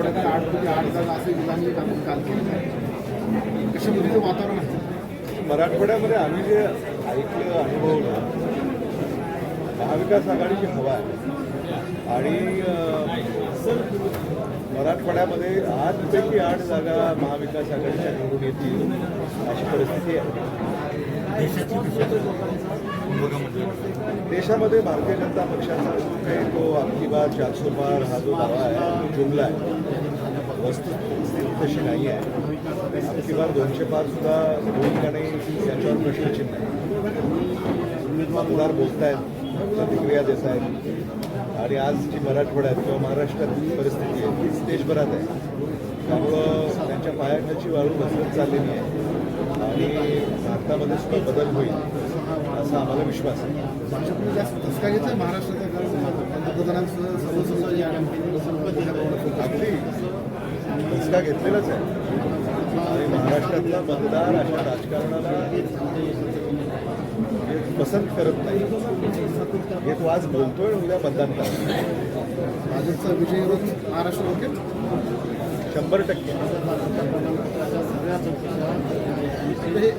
मराठवाड्यात आठ पैकी आठ जागा असे मुलांनी काम काल. केलं कशा पद्धतीचं वातावरण आहे? मराठवाड्यामध्ये आम्ही जे ऐकलं अनुभवलं महाविकास आघाडीची हवा आहे. आणि मराठवाड्यामध्ये आठपैकी आठ जागा महाविकास आघाडीच्या निवडून येतील अशी परिस्थिती आहे. देशामध्ये भारतीय जनता पक्षाचा जो काही तो अबकी बार हा जो दावा आहे तो जुमला आहे. वस्तुस्थिती तशी नाही आहे. अबकी दोनशे पाच सुद्धा होईल का नाही याच्यावर प्रश्नचिन्ह आहे. मतदार बोलतायत प्रतिक्रिया देत आहेत आणि आज जी मराठवाड्यात किंवा महाराष्ट्रात परिस्थिती आहे तीच देशभरात आहे. त्यामुळं त्यांच्या पायाखाची वाळू घसरत चाललेली आहे. आणि भारतामध्ये सुद्धा बदल होईल असा आम्हाला विश्वास आहे. भाजपने जास्त धसका घेतला महाराष्ट्राचा पंतप्रधानांचं सर्व समाजाची अगदी. धसका घेतलेलाच आहे. आणि महाराष्ट्रातला मतदार अशा राजकारणाला पसंत करत नाही. हे तो आज बोलतोय उद्या मतदान करणार. भाजपचा विजय महाराष्ट्र रोखेल शंभर टक्के. म्हणजे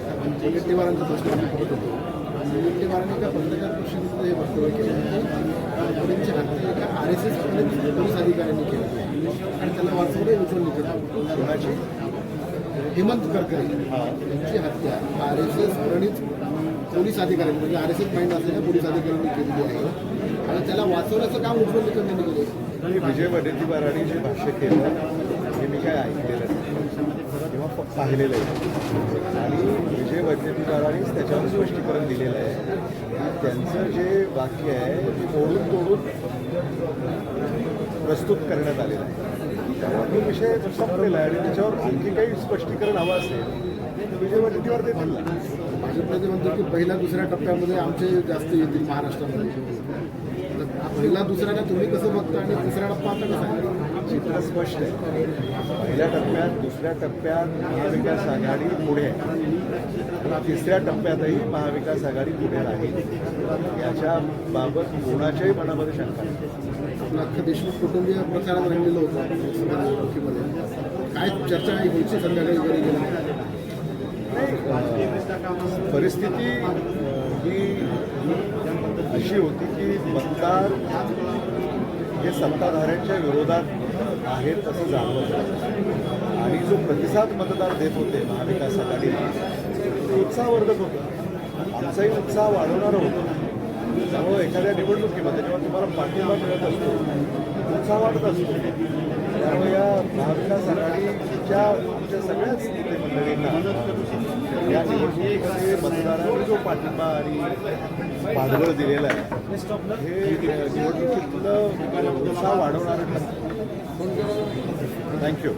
हे प्रश्न आम्ही करत होतो मुनगंटीवारांनी एका पत्रकार परिषदेचं हे वक्तव्य केलं की मोदींची हत्या एका आर एस एस पोलीस अधिकाऱ्यांनी केली आणि त्याला वाचवलं उचलून निघत कोणाची? हेमंत करकरे यांची हत्या. आर एस एस प्रणित पोलीस अधिकाऱ्यांनी म्हणजे आर एस एस माइंड असलेल्या पोलीस अधिकाऱ्यांनी केलेली आहे. आणि त्याला वाचवण्याचं काम उचलून निघत त्यांनी केलं मी विजय वडेट्टीवारांनी जे भाष्य केलं हे मी काय ऐकलेलं नाही. किंवा पाहिलेलं आहे. आणि विजय वडेट्टीवारांनीच त्याच्यावर स्पष्टीकरण दिलेलं आहे. त्यांचं जे वाक्य आहे ते तोडून तोडून प्रस्तुत करण्यात आलेलं आहे. त्यामुळे तो विषय संपलेला आहे आणि त्याच्यावर आणखी काही स्पष्टीकरण हवं असेल विजय वडेट्टीवार देतील की पहिल्या दुसऱ्या टप्प्यामध्ये आमचे जास्त येतील महाराष्ट्रामध्ये. पहिला दुसऱ्याला तुम्ही कसं बघता आणि तिसरा टप्पा आता कसा आहे? चित्र स्पष्ट आहे. पहिल्या टप्प्यात दुसऱ्या टप्प्यात महाविकास आघाडी पुढे. आहे तिसऱ्या टप्प्यातही महाविकास आघाडी पुढे राहील. याच्या बाबत कोणाच्याही मनामध्ये शंका नाही. आपलं अख्खं देशमुख कुटुंबीय राहिलेलं होतं निवडणुकीमध्ये काय चर्चा आहे? संध्याकाळी घरी गेला. परिस्थिती अशी होती की मतदार हे सत्ताधाऱ्यांच्या विरोधात आहेत असं जाणवत आणि जो प्रतिसाद मतदार देत होते महाविकास आघाडीला तो उत्साहवर्धक होता. आमचाही उत्साह वाढवणारं होतो. त्यामुळं एखाद्या निवडणुकीमध्ये जेव्हा तुम्हाला पाठिंबा मिळत असतो उत्साह वाढत असतो. त्यामुळे या महाविकास आघाडीच्या आमच्या सगळ्याच नेते मंडळींना या निवडणुकीमध्ये मतदारांनी जो पाठिंबा आणि पाठबळ दिलेला आहे हे निवडणुकीतलं उत्साह वाढवणारं ठरतं. थँक्यू